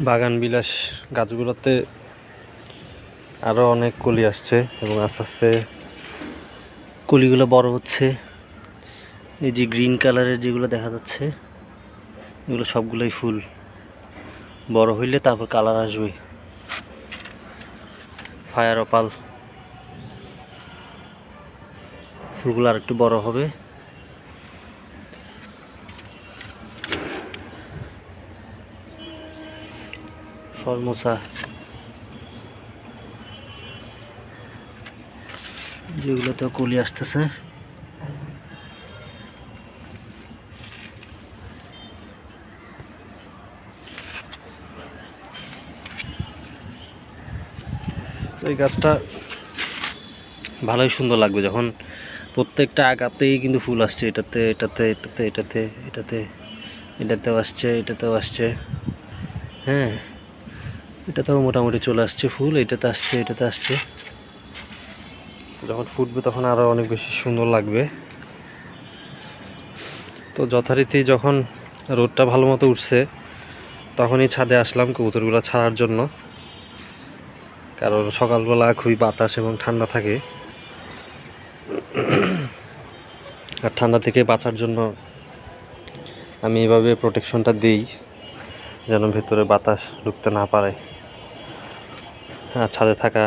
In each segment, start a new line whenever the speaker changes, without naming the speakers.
বাগান বিলাস গাছগুলোতে আরও অনেক কলি আসছে এবং আস্তে আস্তে কলিগুলো বড় হচ্ছে। এই যে গ্রিন কালারের যেগুলো দেখা যাচ্ছে, এগুলো সবগুলোই ফুল। বড় হইলে তারপর কালার আসবে। Fire opal. ফুলগুলো আর একটু বড় হবে। ফরমোসা। যেগুলোতে কলি আসতেছে। এই গাছটা ভালোই সুন্দর লাগবে যখন প্রত্যেকটা আগাতেই কিন্তু ফুল আসছে, এটাতে এটাতে এটাতে এটাতে এটাতে, এটাতেও আসছে এটাতেও আসছে। হ্যাঁ। এটাতেও মোটামুটি চলে আসছে ফুল, এটাতে আসছে এটাতে আসছে। যখন ফুটবে তখন আরও অনেক বেশি সুন্দর লাগবে। তো যথারীতি যখন রোদটা ভালো মতো উঠছে, তখনই ছাদে আসলাম কবুতরগুলো ছাড়ার জন্য। কারণ সকালবেলা খুবই বাতাস এবং ঠান্ডা থাকে। আর ঠান্ডা থেকে বাঁচার জন্য আমি এভাবে প্রোটেকশনটা দিই, যেন ভেতরে বাতাস ঢুকতে না পারে। ছাদে থাকা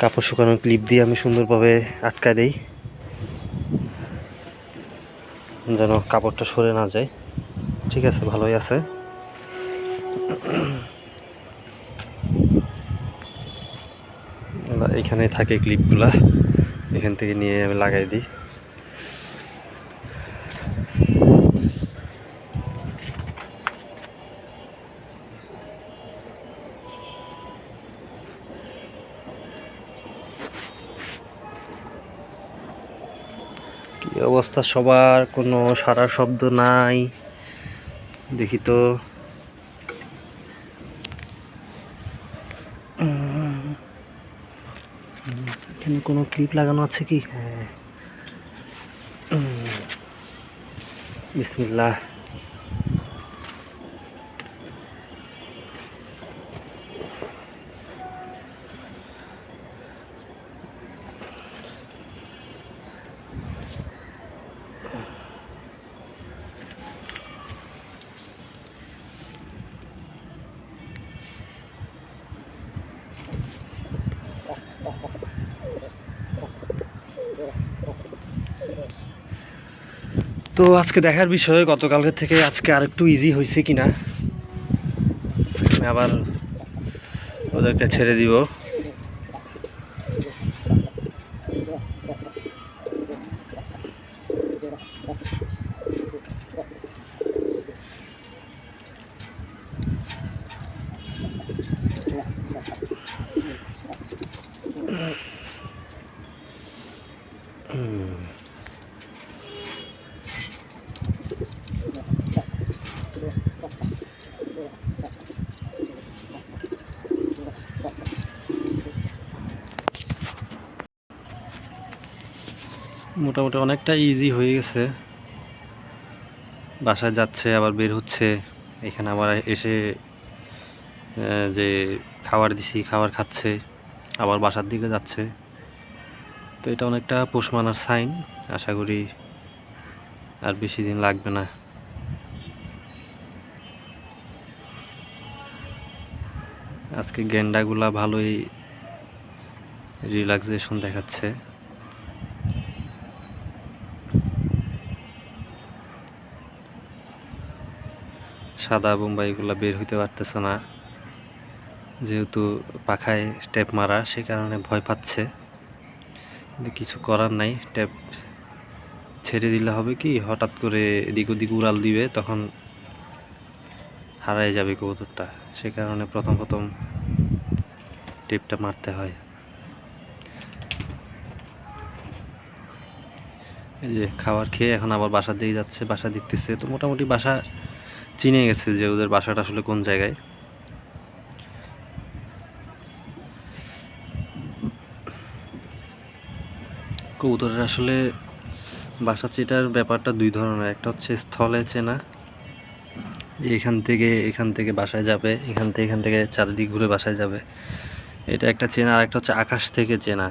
কাপড় শুকানোর ক্লিপ দিয়ে আমি সুন্দরভাবে আটকায় দিই। যেন কাপড়টা সরে না যায়। ঠিক আছে, ভালোই আছে। এখানে থাকে ক্লিপগুলা এখান থেকে নিয়ে আমি লাগাই দিই। কি অবস্থা সবার? কোনো সারা শব্দ নাই। দেখি তো। এখানে কোনো ক্লিপ লাগানো আছে কি? হ্যাঁ। বিসমিল্লা বিসমিল্লাহ। তো আজকে দেখার বিষয়, গতকালকে থেকে আজকে আর একটু ইজি হয়েছে কিনা। আবার ওদেরকে ছেড়ে দিব। মোটামুটি অনেকটা ইজি হয়ে গেছে। বাসায় যাচ্ছে, আবার বের হচ্ছে। এখানে আবার এসে যে খাবার দিছি, খাবার খাচ্ছে, আবার বাসার দিকে যাচ্ছে। তো এটা অনেকটা পোষ মানার সাইন আশা করি আর বেশি দিন লাগবে না। আজকে গেন্ডাগুলা ভালোই রিল্যাক্সেশন দেখাচ্ছে। সাদা বোম্বাইগুলো বের হইতে পারতেছে না। যেহেতু পাখায় স্টেপ মারা, সে কারণে ভয় পাচ্ছে। কিন্তু কিছু করার নাই ট্যাপ ছেড়ে দিলে হবে কি? হঠাৎ করে এদিক ওদিক উড়াল দিবে, তখন হারাই যাবে কবুতরটা। সে কারণে প্রথম প্রথম টেপটা মারতে হয়। এই যে খাবার খেয়ে এখন আবার বাসার দিকে যাচ্ছে, বাসা দিতেছে। তো মোটামুটি বাসা চিনে গেছে যে ওদের বাসাটা আসলে কোন জায়গায়। কবুতরের আসলে বাসা চেটার ব্যাপারটা দুই ধরনের। একটা হচ্ছে স্থলে চেনা, যে এখান থেকে এখান থেকে বাসায় যাবে, এখান থেকে এখান থেকে চারিদিক ঘুরে বাসায় যাবে। এটা একটা চেনা, আর একটা হচ্ছে আকাশ থেকে চেনা।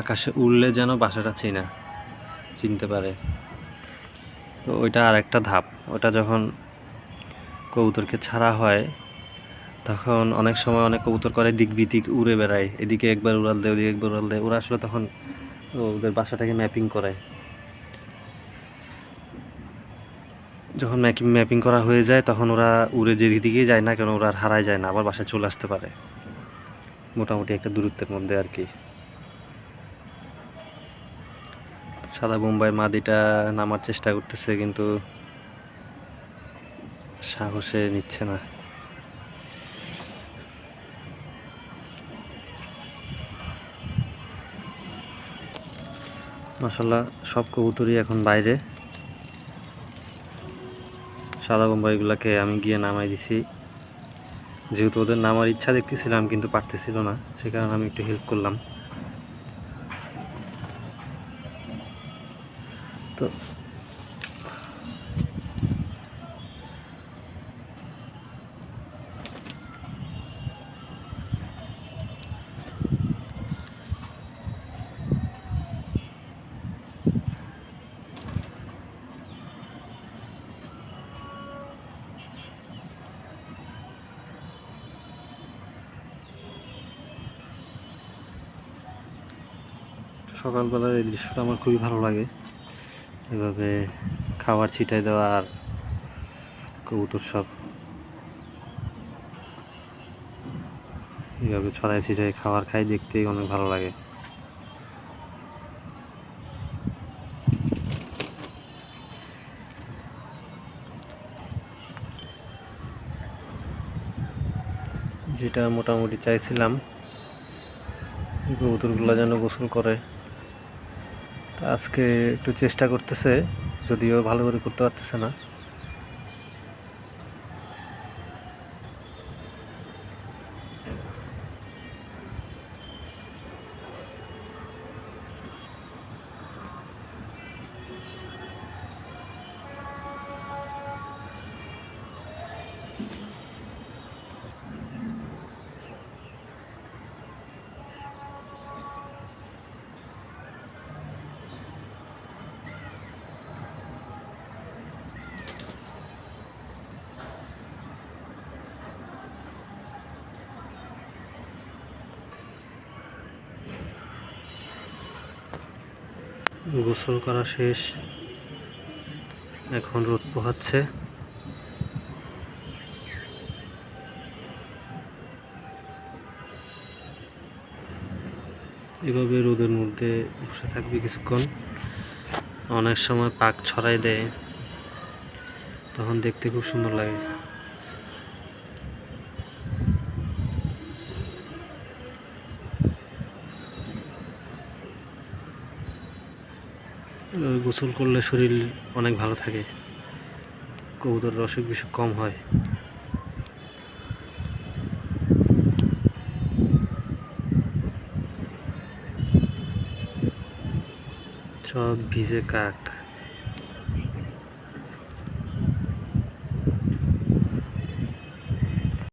আকাশে উড়লে যেন বাসাটা চেনা, চিনতে পারে। তো ওইটা আর একটা ধাপ। ওটা যখন কবুতরকে ছাড়া হয়, তখন অনেক সময় অনেক কবুতর করে দিক বিদিক উড়ে বেড়ায়। এদিকে একবার উড়াল দেয়, ওদিকে একবার উড়াল দেয়। ওরা আসলে তখন ওদের বাসাটাকে ম্যাপিং করে। যখন ম্যাপিং ম্যাপিং করা হয়ে যায়, তখন ওরা উড়ে যেদিকেই যায় না কেন, ওরা আর হারায় যায় না, আবার বাসায় চলে আসতে পারে। মোটামুটি একটা দূরত্বের মধ্যে আর কি। সাদা বোম্বাই মাদিটা নামার চেষ্টা করতেছে, কিন্তু সাহসে নিচ্ছে না। মাসাল্লাহ সব কবুতরই এখন বাইরে। সাদা বোম্বাইগুলোকে আমি গিয়ে নামাই দিছি। যেহেতু ওদের নামার ইচ্ছা দেখতেছিলাম, কিন্তু পারতেছিল না, সে কারণে আমি একটু হেল্প করলাম। তো সকালবেলার এই দৃশ্যটা আমার খুবই ভালো লাগে। এভাবে খাবার ছিটাই দেওয়া আর কবুতর সব এইভাবে ছড়াই ছিটাই খাবার খাই দেখতেই অনেক ভালো লাগে। যেটা মোটামুটি চাইছিলাম কবুতরগুলো যেন গোসল করে। তা আজকে একটু চেষ্টা করতেছে যদিও ভালো করে করতে পারতেছে না। গোসল করা শেষ। এখন রোদ পোহাচ্ছে। এভাবে রোদের মধ্যে বসে থাকবে কিছুক্ষণ। অনেক সময় পাক ছড়াই দেয়। তখন দেখতে খুব সুন্দর লাগে এভাবে গোসল করলে শরীর অনেক ভালো থাকে। কবুতরের অসুখ বিসুখ কম হয়। সব ভিজে কাক।